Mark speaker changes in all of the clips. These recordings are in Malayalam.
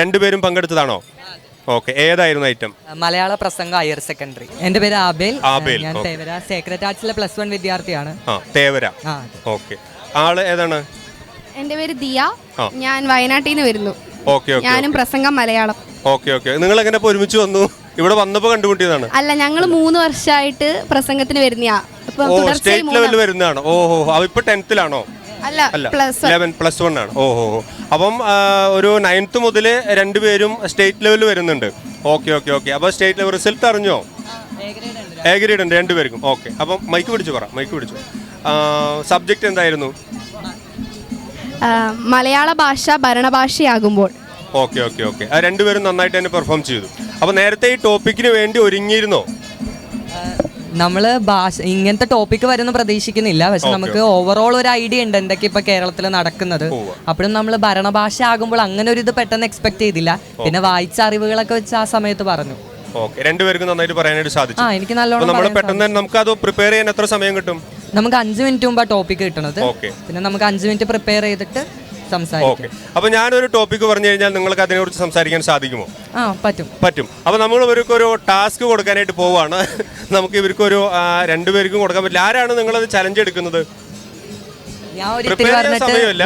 Speaker 1: രണ്ടുപേരും പങ്കെടുത്തതാണോ? ഓക്കെ ഏതായിരുന്നു ഐറ്റം
Speaker 2: മലയാള പ്രസംഗ ഹയർ സെക്കൻഡറി എന്റെ പേര് ആബേൽ.
Speaker 1: ആബേൽ,
Speaker 2: ഞാൻ. തേവര. സേക്രട്ട് ആർട്സിലെ പ്ലസ് വൺ വിദ്യാർത്ഥിയാണ്.
Speaker 1: ആ തേവര. ഓക്കെ. ആൾ ഏതാണ്?
Speaker 3: എന്റെ പേര് ദിയ. ഞാൻ വയനാട്ടിൽ നിന്ന് വരുന്നു.
Speaker 1: ഓക്കെ ഓക്കെ
Speaker 3: ഞാനും പ്രസംഗം മലയാളം.
Speaker 1: Okay okay. നിങ്ങൾ എങ്ങനെ ഒരുമിച്ച് വന്നു? ഇവിടെ വന്നപ്പോ കണ്ടുമുട്ടിയതാണ്.
Speaker 3: അല്ല ഞങ്ങൾ മൂന്ന് വർഷമായിട്ട് പ്രസംഗത്തിന് വരുന്നയാ. ഇപ്പം
Speaker 1: സ്റ്റേറ്റ് ലെവലിൽ വരുന്നതാണോ. ഓഹോ ഇപ്പൊ ടെൻത്തിലാണോ
Speaker 3: അല്ല പ്ലസ്
Speaker 1: ലെവൻ പ്ലസ് വൺ ആണ്. ഓ ഹോ ഹോ അപ്പം ഒരു നയൻത്ത് മുതൽ രണ്ടുപേരും സ്റ്റേറ്റ് ലെവലിൽ വരുന്നുണ്ട്. ഓക്കെ ഓക്കെ ഓക്കെ അപ്പോൾ സ്റ്റേറ്റ് ലെവൽ റിസൾട്ട് അറിഞ്ഞോ? എ ഗ്രേഡ് ഉണ്ട് രണ്ടുപേർക്കും. ഓക്കെ അപ്പം മൈക്ക് പിടിച്ചു പറ മൈക്ക് പിടിച്ചു. സബ്ജക്റ്റ് എന്തായിരുന്നു?
Speaker 3: മലയാള ഭാഷ ഭരണഭാഷയാകുമ്പോൾ.
Speaker 1: ഓക്കെ ഓക്കെ ഓക്കെ ആ രണ്ടുപേരും നന്നായിട്ട് തന്നെ പെർഫോം ചെയ്തു. അപ്പോൾ നേരത്തെ ഈ ടോപ്പിക്കിന് വേണ്ടി ഒരുങ്ങിയിരുന്നോ?
Speaker 2: നമ്മൾ ഭാഷ ഇങ്ങനത്തെ ടോപ്പിക്ക് വരുന്ന പ്രതീക്ഷിക്കുന്നില്ല. പക്ഷെ നമുക്ക് ഓവറോൾ ഒരു ഐഡിയ ഉണ്ട് എന്തൊക്കെ ഇപ്പൊ കേരളത്തിൽ നടക്കുന്നത്. അപ്പോഴും നമ്മൾ ഭരണഭാഷ ആകുമ്പോൾ അങ്ങനെ ഒരു ഇത് പെട്ടെന്ന് എക്സ്പെക്ട് ചെയ്തില്ല. പിന്നെ വായിച്ച അറിവുകളൊക്കെ വെച്ച് ആ സമയത്ത് പറഞ്ഞു.
Speaker 1: ഓക്കെ രണ്ടുപേർക്കും നന്നായിട്ട് പറയാനായിട്ട് സാധിച്ചു.
Speaker 2: ആ എനിക്ക്
Speaker 1: നമ്മൾ പെട്ടെന്ന് തന്നെ നമുക്ക് അത് പ്രിപ്പയർ ചെയ്യാൻ എത്ര സമയം കിട്ടും?
Speaker 2: നമുക്ക് അഞ്ച് മിനിറ്റ് മുമ്പ് ടോപ്പിക്ക് കിട്ടണത്.
Speaker 1: ഓക്കെ
Speaker 2: പിന്നെ നമുക്ക് അഞ്ച് മിനിറ്റ് പ്രിപ്പയർ ചെയ്തിട്ട് സംസാരിക്കാം.
Speaker 1: അപ്പൊ ഞാനൊരു ടോപ്പിക് പറഞ്ഞു കഴിഞ്ഞാൽ നിങ്ങൾക്ക് അതിനെക്കുറിച്ച് സംസാരിക്കാൻ സാധിക്കുമോ?
Speaker 2: ആ പറ്റും.
Speaker 1: പറ്റും. അപ്പോൾ നമ്മൾ ഇവർക്ക് ഒരു ടാസ്ക് കൊടുക്കാനായിട്ട് പോവാണ്. നമുക്ക് ഇവർക്ക് ഒരു രണ്ടുപേർക്കും കൊടുക്കാൻ പറ്റില്ല. ആരാണ് നിങ്ങളത് ചലഞ്ച് എടുക്കുന്നത്? സമയമില്ല.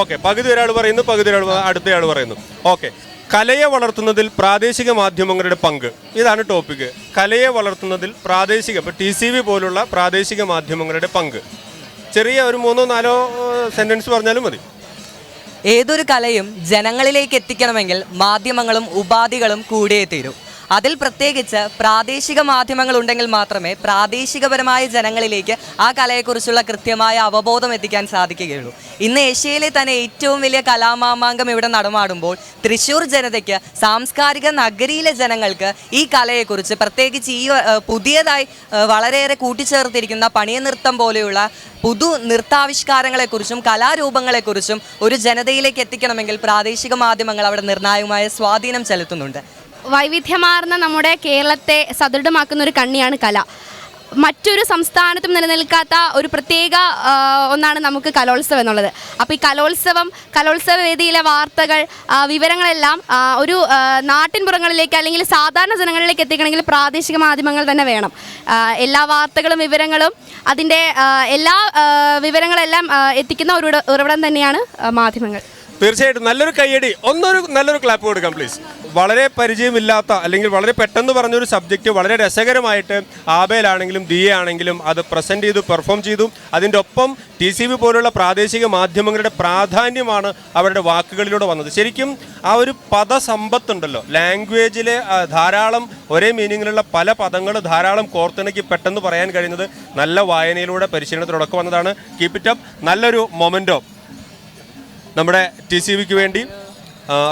Speaker 1: ഓക്കെ. പകുതി ഒരാൾ പറയുന്നു പകുതി ഒരാൾ അടുത്തയാൾ പറയുന്നു. ഓക്കെ. കലയെ വളർത്തുന്നതിൽ പ്രാദേശിക മാധ്യമങ്ങളുടെ പങ്ക്. ഇതാണ് ടോപ്പിക് കലയെ വളർത്തുന്നതിൽ പ്രാദേശിക ഇപ്പോൾ ടി സി വി പോലുള്ള പ്രാദേശിക മാധ്യമങ്ങളുടെ പങ്ക്. ചെറിയ ഒരു മൂന്നോ നാലോ സെന്റൻസ് പറഞ്ഞാലും മതി.
Speaker 2: ഏതൊരു കലയും ജനങ്ങളിലേക്ക് എത്തിക്കണമെങ്കിൽ മാധ്യമങ്ങളും ഉപാധികളും കൂടിയേ തീരൂ. അതിൽ പ്രത്യേകിച്ച് പ്രാദേശിക മാധ്യമങ്ങൾ ഉണ്ടെങ്കിൽ മാത്രമേ പ്രാദേശികപരമായ ജനങ്ങളിലേക്ക് ആ കലയെക്കുറിച്ചുള്ള കൃത്യമായ അവബോധം എത്തിക്കാൻ സാധിക്കുകയുള്ളൂ. ഇന്ന് ഏഷ്യയിലെ തന്നെ ഏറ്റവും വലിയ കലാമാമാങ്കം ഇവിടെ നടമാടുമ്പോൾ തൃശ്ശൂർ ജനതയ്ക്ക് സാംസ്കാരിക നഗരിയിലെ ജനങ്ങൾക്ക് ഈ കലയെക്കുറിച്ച് പ്രത്യേകിച്ച് ഈ പുതിയതായി വളരെയേറെ കൂട്ടിച്ചേർത്തിരിക്കുന്ന പണിയ നൃത്തം പോലെയുള്ള പുതു നൃത്താവിഷ്കാരങ്ങളെക്കുറിച്ചും കലാരൂപങ്ങളെക്കുറിച്ചും ഒരു ജനതയിലേക്ക് എത്തിക്കണമെങ്കിൽ പ്രാദേശിക മാധ്യമങ്ങൾ അവിടെ നിർണായകമായ സ്വാധീനം ചെലുത്തുന്നുണ്ട്.
Speaker 3: വൈവിധ്യമാർന്ന നമ്മുടെ കേരളത്തെ സദൃഢമാക്കുന്ന ഒരു കണ്ണിയാണ് കല. മറ്റൊരു സംസ്ഥാനത്തും നിലനിൽക്കാത്ത ഒരു പ്രത്യേക ഒന്നാണ് നമുക്ക് കലോത്സവം എന്നുള്ളത്. അപ്പോൾ ഈ കലോത്സവം കലോത്സവ വേദിയിലെ വാർത്തകൾ വിവരങ്ങളെല്ലാം ഒരു നാട്ടിൻപുറങ്ങളിലേക്ക് അല്ലെങ്കിൽ സാധാരണ ജനങ്ങളിലേക്ക് എത്തിക്കണമെങ്കിൽ പ്രാദേശിക മാധ്യമങ്ങൾ തന്നെ വേണം. എല്ലാ വാർത്തകളും വിവരങ്ങളും അതിന്റെ എല്ലാ വിവരങ്ങളെല്ലാം എത്തിക്കുന്ന ഒരു ഉറവിടം തന്നെയാണ് മാധ്യമങ്ങൾ.
Speaker 1: തീർച്ചയായിട്ടും. നല്ലൊരു കയ്യടി. ഒന്നൊരു നല്ലൊരു ക്ലാപ്പ് കൊടുക്കാം പ്ലീസ് വളരെ പരിചയമില്ലാത്ത അല്ലെങ്കിൽ വളരെ പെട്ടെന്ന് പറഞ്ഞൊരു സബ്ജക്റ്റ് വളരെ രസകരമായിട്ട് ആബേലാണെങ്കിലും ദിയ ആണെങ്കിലും അത് പ്രസന്റ് ചെയ്തു പെർഫോം ചെയ്തു. അതിന്റെ ഒപ്പം ടി സി ബി പോലുള്ള പ്രാദേശിക മാധ്യമങ്ങളുടെ പ്രാധാന്യമാണ് അവരുടെ വാക്കുകളിലൂടെ വന്നത്. ശരിക്കും ആ ഒരു പദസമ്പത്തുണ്ടല്ലോ. ലാംഗ്വേജിലെ ധാരാളം ഒരേ മീനിങ്ങിലുള്ള പല പദങ്ങൾ ധാരാളം കോർത്തിണക്കി പെട്ടെന്ന് പറയാൻ കഴിയുന്നത് നല്ല വായനയിലൂടെ പരിശീലനത്തിലൊടക്കം വന്നതാണ്. കീപ്പ് ഇറ്റ് അപ്പ് നല്ലൊരു മൊമെന്റോ നമ്മുടെ ടി സി വിക്ക് വേണ്ടി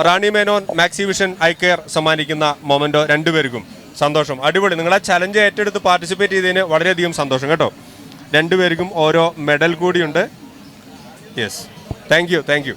Speaker 1: Rani Menon Maxivision eye care സമ്മാനിക്കുന്ന മൊമെന്റോ രണ്ടുപേർക്കും സന്തോഷം. അടിപൊളി. നിങ്ങൾ ചലഞ്ച് ഏറ്റെടുത്ത് പാർട്ടിസിപ്പേറ്റ് ചെയ്തതിന് വളരെയധികം സന്തോഷം കേട്ടോ. രണ്ടുപേർക്കും ഓരോ മെഡൽ കൂടിയുണ്ട്. Yes thank you thank you